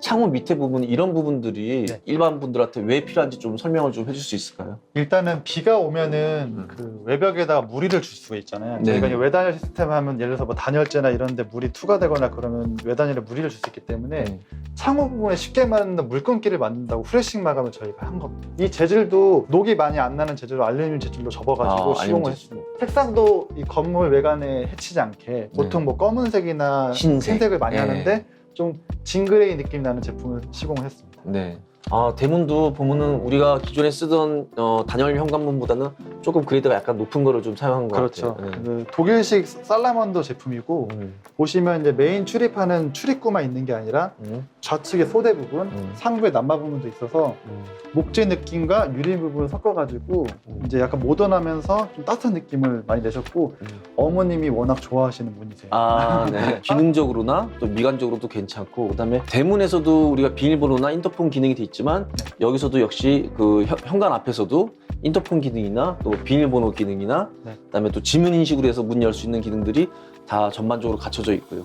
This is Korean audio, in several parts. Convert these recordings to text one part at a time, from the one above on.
창문 밑에 부분 이런 부분들이 네. 일반 분들한테 왜 필요한지 좀 설명을 좀 해줄 수 있을까요? 일단은 비가 오면은 음. 그 외벽에다가 무리를 줄 수가 있잖아요. 네. 저희가 이제 외단열 시스템 하면 예를 들어서 뭐 단열재나 이런데 물이 투과되거나 그러면 외단열에 무리를 줄 수 있기 때문에 네. 창호 부분에 쉽게 맞는 물건기를 만든다고 프레싱 마감을 저희가 한 겁니다. 이 재질도 녹이 많이 안 나는 재질로 알루미늄 재질로 접어가지고 아, 시공을 했습니다. 색상도 이 건물 외관에 해치지 않게 보통 뭐 검은색이나 흰색. 흰색 을 많이 네. 하는데 좀 진그레이 느낌 나는 제품을 시공을 했습니다. 네. 아 대문도 보면은 우리가 기존에 쓰던 어, 단열 현관문보다는 조금 그레이드가 약간 높은 거를 좀 사용한 것 그렇죠. 같아요. 네. 그 독일식 살라먼더 제품이고 음, 보시면 이제 메인 출입하는 출입구만 있는 게 아니라 음, 좌측에 소대 부분, 음. 상부에 난바 부분도 있어서 음. 목재 느낌과 유리 부분을 섞어가지고 음. 이제 약간 모던하면서 좀 따뜻한 느낌을 많이 내셨고 음. 어머님이 워낙 좋아하시는 분이세요. 아, 네. 기능적으로나 또 미관적으로도 괜찮고 그다음에 대문에서도 우리가 비밀번호나 인터폰 기능이 돼 있지 만 네. 여기서도 역시 그 현- 현관 앞에서도 인터폰 기능이나 또 비밀번호 기능이나 네. 그다음에 또 지문 인식으로 해서 문 열 수 있는 기능들이 다 전반적으로 갖춰져 있고요.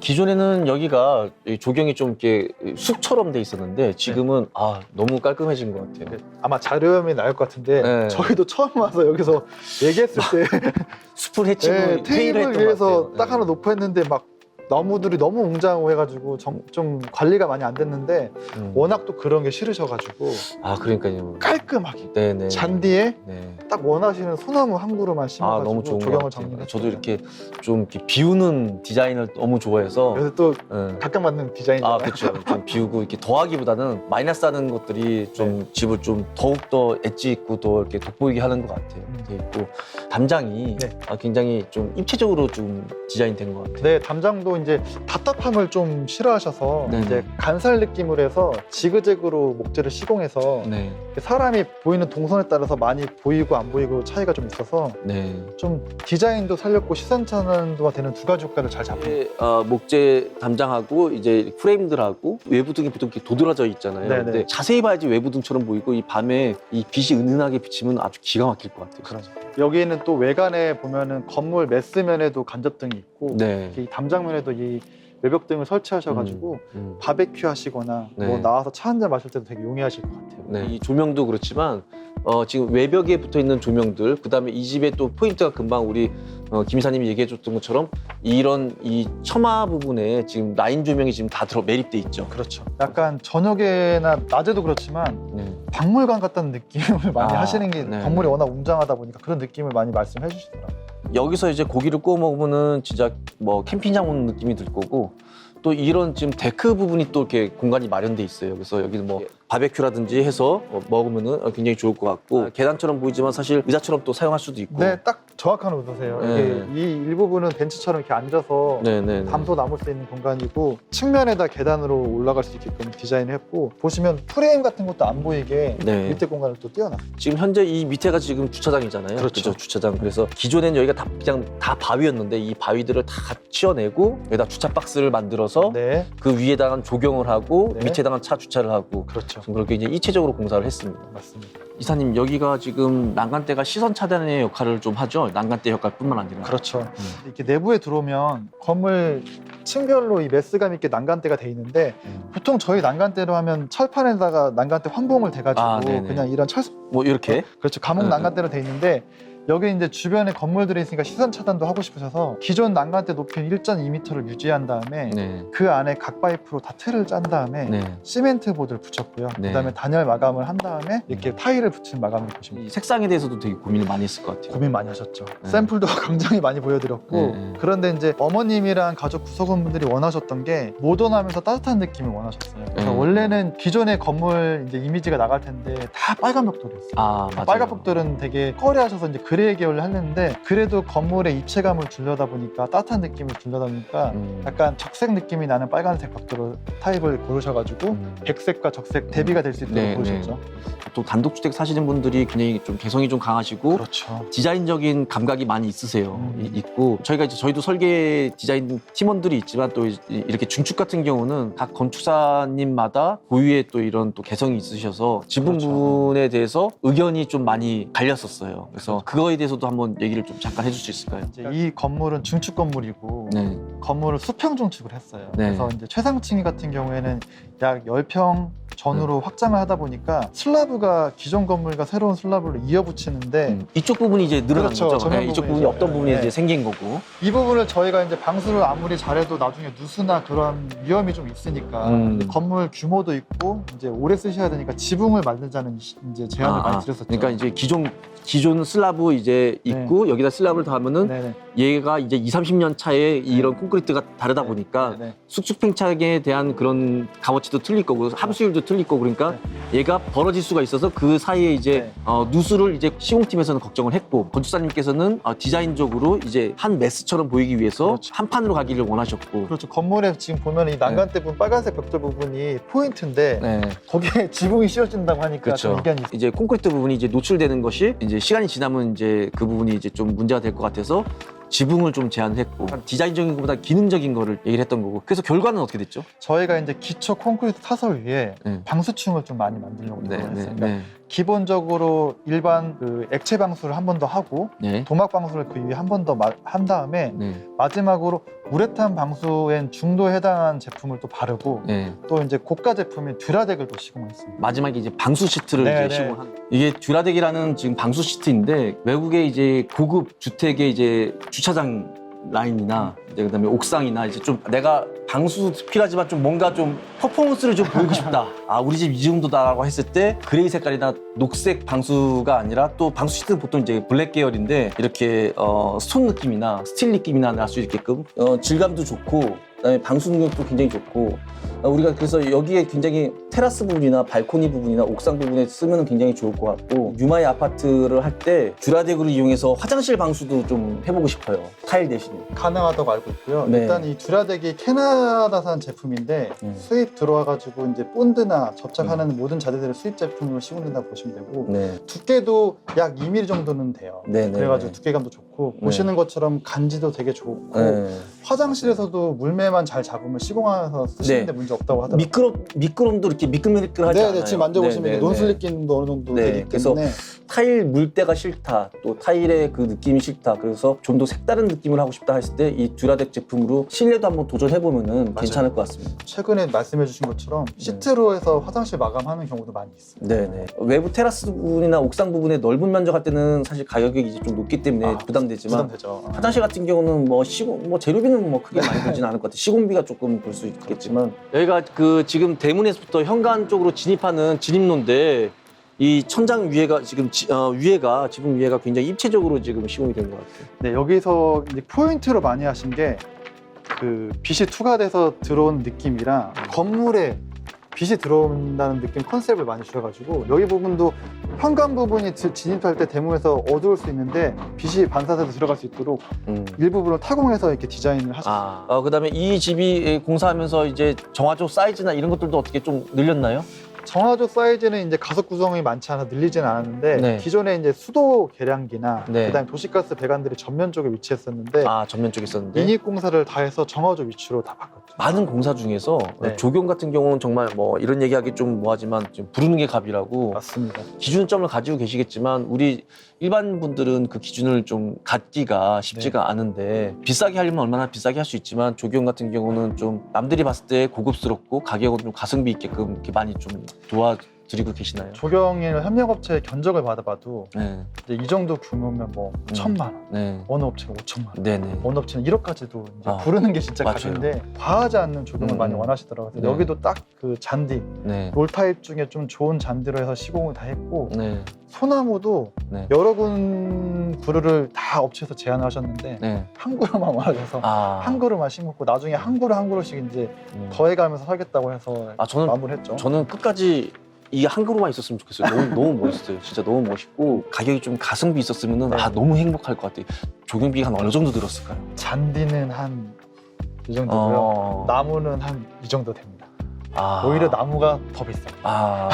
기존에는 여기가 이 조경이 좀 이렇게 숲처럼 돼 있었는데 지금은 아 너무 깔끔해진 것 같아요. 아마 자료염이 나올 것 같은데 네. 저희도 처음 와서 여기서 얘기했을 때 숲을 해치고 네, 회의를 테이블 했던 것 위에서 같아요. 딱 네. 하나 놓고 했는데 막 나무들이 너무 웅장하고 해가지고 정- 좀 관리가 많이 안 됐는데 음. 워낙 또 그런 게 싫으셔가지고 아 그러니까요. 깔끔하게 네네. 잔디에 네. 딱 원하시는 소나무 한 그루만 아 심어가지고 너무 좋은 것 조경을 같아요. 정리했어요. 저도 이렇게 좀 이렇게 비우는 디자인을 너무 좋아해서. 그래서 또 예. 각각맞는 디자인이잖아요. 아 그렇죠. 좀 비우고 이렇게 더하기보다는 마이너스 하는 것들이 좀 집을 좀 더욱 더 엣지 있고 더 이렇게 돋보이게 하는 것 같아요. 음. 돼 있고 담장이 네. 아, 굉장히 좀 입체적으로 좀 디자인된 것 같아요. 네, 담장도 이제 답답함을 좀 싫어하셔서 네. 이제 간살 느낌으로 해서 지그재그로 목재를 시공해서 네, 사람이 보이는 동선에 따라서 많이 보이고 안 보이고 차이가 좀 있어서 네. 좀 디자인도 살렸고 시선 차단도가 되는 두 가지 효과를 잘 잡고 이게, 어, 목재 담장하고 이제 프레임들하고 외부 등이 보통 이렇게 도드라져 있잖아요. 네네. 근데 자세히 봐야지 외부 등처럼 보이고 이 밤에 이 빛이 은은하게 비치면 아주 기가 막힐 것 같아요. 그러죠. 여기는 또 외관에 보면은 건물 메스면에도 간접등이 있고 네. 이 담장면에도 이 외벽 등을 설치하셔가지고 음. 바베큐 하시거나 네. 뭐 나와서 차 한 잔 마실 때도 되게 용이하실 것 같아요. 네. 이 조명도 그렇지만 어, 지금 외벽에 붙어 있는 조명들, 그 다음에 이 집의 또 포인트가 금방 우리 어, 김 이사님이 얘기해줬던 것처럼 이런 이 처마 부분에 지금 라인 조명이 지금 다 들어 매립돼 있죠. 그렇죠. 약간 저녁에나 낮에도 그렇지만 네. 박물관 같다는 느낌을 많이 아, 하시는 게 네, 건물이 네. 워낙 웅장하다 보니까 그런 느낌을 많이 말씀해 주시더라고요. 여기서 이제 고기를 구워 먹으면은 진짜 뭐 캠핑장 오는 느낌이 들 거고 또 이런 지금 데크 부분이 또 이렇게 공간이 마련돼 있어요. 그래서 여기는 뭐 바베큐라든지 해서 어, 먹으면은 어, 굉장히 좋을 것 같고 아, 계단처럼 보이지만 사실 의자처럼 또 사용할 수도 있고. 네, 딱 정확한 의도세요. 네. 이게 이 일부분은 벤치처럼 이렇게 앉아서 네, 네, 네. 담소 남을 수 있는 공간이고 측면에다 계단으로 올라갈 수 있게끔 디자인했고 보시면 프레임 같은 것도 안 보이게 네. 밑에 공간을 또 띄워놨어요. 지금 현재 이 밑에가 지금 주차장이잖아요. 그렇죠. 주차장. 그래서 기존엔 여기가 다 그냥 다 바위였는데 이 바위들을 다 치워내고 여기다 주차 박스를 만들어서 네, 그 위에다가 조경을 하고 네. 밑에다가 차 주차를 하고 그렇죠. 지금 그렇게 이제 입체적으로 공사를 했습니다. 맞습니다. 이사님 여기가 지금 난간대가 시선 차단의 역할을 좀 하죠. 난간대 역할뿐만 아니라. 그렇죠. 음. 이렇게 내부에 들어오면 건물 층별로 이 메스감 있게 난간대가 돼 있는데 음. 보통 저희 난간대로 하면 철판에다가 난간대 환봉을 대가지고 아. 그냥 이런 철 뭐 이렇게. 그렇죠 감옥 네, 난간대로 돼 있는데 여기 이제 주변에 건물들이 있으니까 시선 차단도 하고 싶으셔서 기존 난간대 높이는 1.2m를 유지한 다음에 네. 그 안에 각 파이프로 다 틀을 짠 다음에 네. 시멘트 보드를 붙였고요. 네. 그다음에 단열 마감을 한 다음에 이렇게 음. 타일을 붙인 마감을 보시면 이 색상에 대해서도 되게 고민을 많이 했을 것 같아요. 고민 많이 하셨죠. 네. 샘플도 굉장히 많이 보여드렸고 네, 네. 그런데 이제 어머님이랑 가족 구성원분들이 원하셨던 게 모던하면서 따뜻한 느낌을 원하셨어요. 네. 원래는 기존의 건물 이제 이미지가 나갈 텐데 다 빨간 벽돌이었어요. 아, 맞아요. 빨간 벽돌은 되게 꺼려하셔서 이제 그레이 계열을 했는데 그래도 건물의 입체감을 주려다 보니까 따뜻한 느낌을 주려다 보니까 음. 약간 적색 느낌이 나는 빨간색 벽돌을 타입을 고르셔가지고 음. 백색과 적색 대비가 될 수 있도록 네, 고르셨죠. 또 단독주택 사시는 분들이 굉장히 좀 개성이 좀 강하시고 그렇죠. 디자인적인 감각이 많이 있으세요. 음. 이- 있고 저희가 이제 저희도 설계 디자인 팀원들이 있지만 또 이- 이렇게 중축 같은 경우는 각 건축사님마다 고유의 또 이런 또 개성이 있으셔서 지분 그렇죠. 부분에 대해서 의견이 좀 많이 갈렸었어요. 그래서. 그거에 대해서도 한번 얘기를 좀 잠깐 해줄 수 있을까요? 이제 이 건물은 중축 건물이고 네. 건물을 수평 중축을 했어요. 네. 그래서 이제 최상층 같은 경우에는 약 10평 전후로 네. 확장을 하다 보니까 슬라브가 기존 건물과 새로운 슬라브를 이어붙이는데 음, 이쪽 부분이 이제 늘어난 그렇죠. 거죠. 전면 네, 이쪽 부분이 부분이죠. 없던 부분이 네. 이제 생긴 거고. 이 부분을 저희가 이제 방수를 아무리 잘해도 나중에 누수나 그런 위험이 좀 있으니까 음. 건물 규 모도 있고 이제 오래 쓰셔야 되니까 지붕을 만들자는 시- 이제 제안을 많이 드렸었죠. 그러니까 이제 기존 기존 슬라브 이제 있고 여기다 슬라브를 더하면은 네네. 얘가 이제 2, 30년 차에 이런 콘크리트가 다르다 보니까 네네. 수축 팽창에 대한 그런 값어치도 틀릴 거고 함수율도 틀릴 거고 그러니까 얘가 벌어질 수가 있어서 그 사이에 이제 네. 어, 누수를 이제 시공팀에서는 걱정을 했고 건축사님께서는 어, 디자인적으로 이제 한 메스처럼 보이기 위해서 그렇죠. 한 판으로 가기를 원하셨고 그렇죠. 건물에 지금 보면 이 난간대 부분 빨간색 벽돌 부분이 포인트인데 네. 거기에 지붕이 씌워진다고 하니까 그렇죠. 좀 이견이 있어요. 이제 콘크리트 부분이 이제 노출되는 것이 이제 시간이 지나면 이제 그 부분이 이제 좀 문제가 될 것 같아서 지붕을 좀 제한했고 디자인적인 것보다 기능적인 거를 얘기를 했던 거고 그래서 결과는 어떻게 됐죠? 저희가 이제 기초 콘크리트 타설 위에 네. 방수층을 좀 많이 만들려고 네, 노력을 네, 했어요. 그러니까 네, 기본적으로 일반 그 액체 방수를 한 번 더 하고 네, 도막 방수를 그 위에 한 번 더 한 다음에 네, 마지막으로 우레탄 방수엔 중도에 해당한 제품을 또 바르고 네. 또 이제 고가 제품인 듀라덱을 또 시공했습니다. 마지막에 이제 방수 시트를 네, 이제 네. 시공한 이게 듀라덱이라는 지금 방수 시트인데 외국의 이제 고급 주택의 이제 주차장 라인이나 이제 그다음에 옥상이나 이제 좀 내가 방수 필요하지만 좀 뭔가 좀 퍼포먼스를 좀 보이고 싶다. 아 우리 집 이 정도다라고 했을 때 그레이 색깔이나 녹색 방수가 아니라 또 방수 시트는 보통 이제 블랙 계열인데 이렇게 어, 스톤 느낌이나 스틸 느낌이나 날 수 있게끔 어, 질감도 좋고 그다음에 방수 능력도 굉장히 좋고 어, 우리가 그래서 여기에 굉장히 테라스 부분이나 발코니 부분이나 옥상 부분에 쓰면 굉장히 좋을 것 같고 유마의 아파트를 할때 듀라덱을 이용해서 화장실 방수도 좀 해보고 싶어요 타일 대신에 가능하다고 알고 있고요. 네. 일단 이 듀라덱이 캐나다산 제품인데 음. 수입 들어와가지고 이제 본드나 접착하는 모든 자재들을 수입 제품으로 시공된다고 보시면 되고 네. 두께도 약 2mm 정도는 돼요. 네, 네, 그래가지고 네. 두께감도 좋고 네. 보시는 것처럼 간지도 되게 좋고 네. 화장실에서도 물매만 잘 잡으면 시공해서 쓰시는데 네. 문제 없다고 하더라고요. 미끄럼 미끄럼도 이렇게 미끌미끌하지 네, 않아요. 네, 지금 만져보시면 네, 네, 네. 기능도 어느 정도 네, 되기 그래서 때문에 타일 물때가 싫다. 또 타일의 그 느낌이 싫다. 그래서 좀 더 색다른 느낌을 하고 싶다 했을 때 이 듀라덱 제품으로 실내도 한번 도전해 보면은 괜찮을 것 같습니다. 최근에 말씀해주신 것처럼 네. 시트로 해서 화장실 마감하는 경우도 많이 있어요. 네네. 외부 테라스 부분이나 옥상 부분에 넓은 면적 할 때는 사실 가격이 이제 좀 높기 때문에 아, 부담되지만 부담되죠. 화장실 같은 경우는 뭐 시공 뭐 재료비는 뭐 크게 많이 들지는 않을 것 같아요. 시공비가 조금 들수 있겠지만 여기가 그 지금 대문에서부터 현관 쪽으로 진입하는 진입로인데 이 천장 위에가 지금 지- 어, 위에가 지붕 위에가 굉장히 입체적으로 지금 시공이 된 것 같아요. 네, 여기서 이제 포인트로 많이 하신 게 그 빛이 투과돼서 들어온 느낌이랑 건물에 빛이 들어온다는 느낌 컨셉을 많이 주셔가지고 여기 부분도 현관 부분이 지- 진입할 때 대문에서 어두울 수 있는데 빛이 반사돼서 들어갈 수 있도록 음. 일부분을 타공해서 이렇게 디자인을 하셨어요. 아, 어, 그다음에 이 집이 공사하면서 이제 정화조 사이즈나 이런 것들도 어떻게 좀 늘렸나요? 정화조 사이즈는 이제 가속 구성이 많지 않아 늘리지는 않았는데 네. 기존에 이제 수도 계량기나 네. 그다음에 도시가스 배관들이 전면 쪽에 위치했었는데 아 전면 쪽에 있었는데 인입 공사를 다 해서 정화조 위치로 다 바꿨죠. 많은 공사 중에서 네. 조경 같은 경우는 정말 뭐 이런 얘기하기 좀 뭐하지만 좀 부르는 게 갑이라고 맞습니다. 기준점을 가지고 계시겠지만 우리 일반 분들은 그 기준을 좀 갖기가 쉽지가 않은데 비싸게 하려면 얼마나 비싸게 할 수 있지만 조경 같은 경우는 좀 남들이 봤을 때 고급스럽고 가격은 좀 가성비 있게끔 이렇게 많이 좀 도와 드리고 계시나요? 조경일 협력업체 견적을 받아봐도 네, 이제 이 정도 규모면 뭐 천만 원, 네, 어느 업체는 5천만 원, 네네. 어느 업체는 1억까지도 이제 아, 부르는 게 진짜 맞아요. 값인데 과하지 않는 조경을 음, 많이 음. 원하시더라고요. 네. 여기도 딱 그 잔디, 네, 롤 타입 중에 좀 좋은 잔디로 해서 시공을 다 했고 네, 소나무도 네. 여러 군 그루를 다 업체에서 제안을 하셨는데 네. 한 그루만 원하셔서 아, 한 그루만 심고 나중에 한 그루 한 그루씩 이제 음. 더해가면서 살겠다고 해서 아 저는 마무리했죠. 저는 끝까지 이게 한 그루만 있었으면 좋겠어요. 너무 너무 멋있어요. 진짜 너무 멋있고 가격이 좀 가성비 있었으면은 네. 아 너무 행복할 것 같아요. 조경비가 한 어느 정도 들었을까요? 잔디는 한 이 정도고요. 어. 나무는 한 이 정도 됩니다. 아. 오히려 나무가 더 비싸. 아.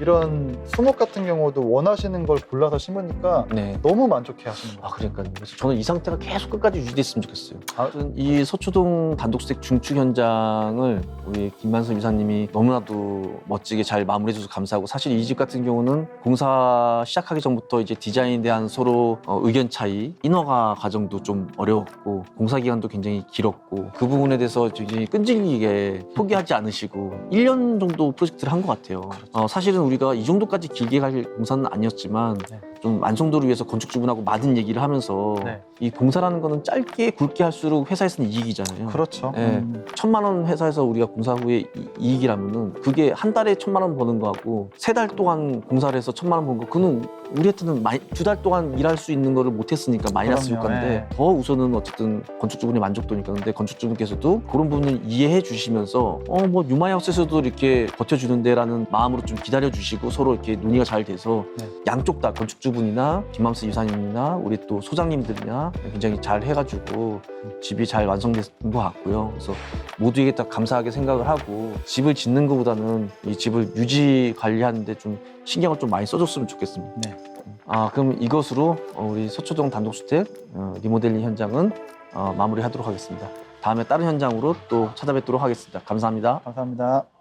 이런 수목 같은 경우도 원하시는 걸 골라서 심으니까 네. 너무 만족해 하시는 아 거예요. 그러니까요. 그래서 저는 이 상태가 계속 끝까지 유지됐으면 좋겠어요. 아, 아무튼 이 서초동 단독주택 중축 현장을 우리 김만섭 이사님이 너무나도 멋지게 잘 마무리해줘서 감사하고 사실 이 집 같은 경우는 공사 시작하기 전부터 이제 디자인에 대한 서로 어, 의견 차이, 인허가 과정도 좀 어려웠고 공사 기간도 굉장히 길었고 그 부분에 대해서 굉장히 끈질기게 포기하지 않으시고 1년 정도 프로젝트를 한 것 같아요. 어, 사실은 우리 가 이 정도까지 길게 갈 공사는 아니었지만 네. 좀 완성도를 위해서 건축주분하고 많은 얘기를 하면서 네. 이 공사라는 거는 짧게 굵게 할수록 회사에서는 이익이잖아요. 그렇죠. 네. 음, 천만 원 회사에서 우리가 공사 후에 이- 이익이라면은 그게 한 달에 천만 원 버는 거하고 세 달 동안 공사를 해서 천만 원 버는 거 그는 우리한테는 두 달 동안 일할 수 있는 거를 못 했으니까 마이너스 그럼요, 효과인데 네. 더 우선은 어쨌든 건축주분의 만족도니까 근데 건축주분께서도 그런 부분을 이해해 주시면서 어 뭐 유마이하우스에서도 이렇게 버텨주는데라는 마음으로 좀 기다려 주시고 서로 이렇게 논의가 잘 돼서 네. 양쪽 다 건축주 분이나 김맘스 이사님이나 우리 또 소장님들이나 굉장히 잘 해가지고 집이 잘 완성된 것 같고요. 그래서 모두에게 다 감사하게 생각을 하고 집을 짓는 것보다는 이 집을 유지 관리하는데 좀 신경을 좀 많이 써줬으면 좋겠습니다. 네. 아 그럼 이것으로 어, 우리 서초동 단독주택 어, 리모델링 현장은 어, 마무리하도록 하겠습니다. 다음에 다른 현장으로 또 찾아뵙도록 하겠습니다. 감사합니다. 감사합니다.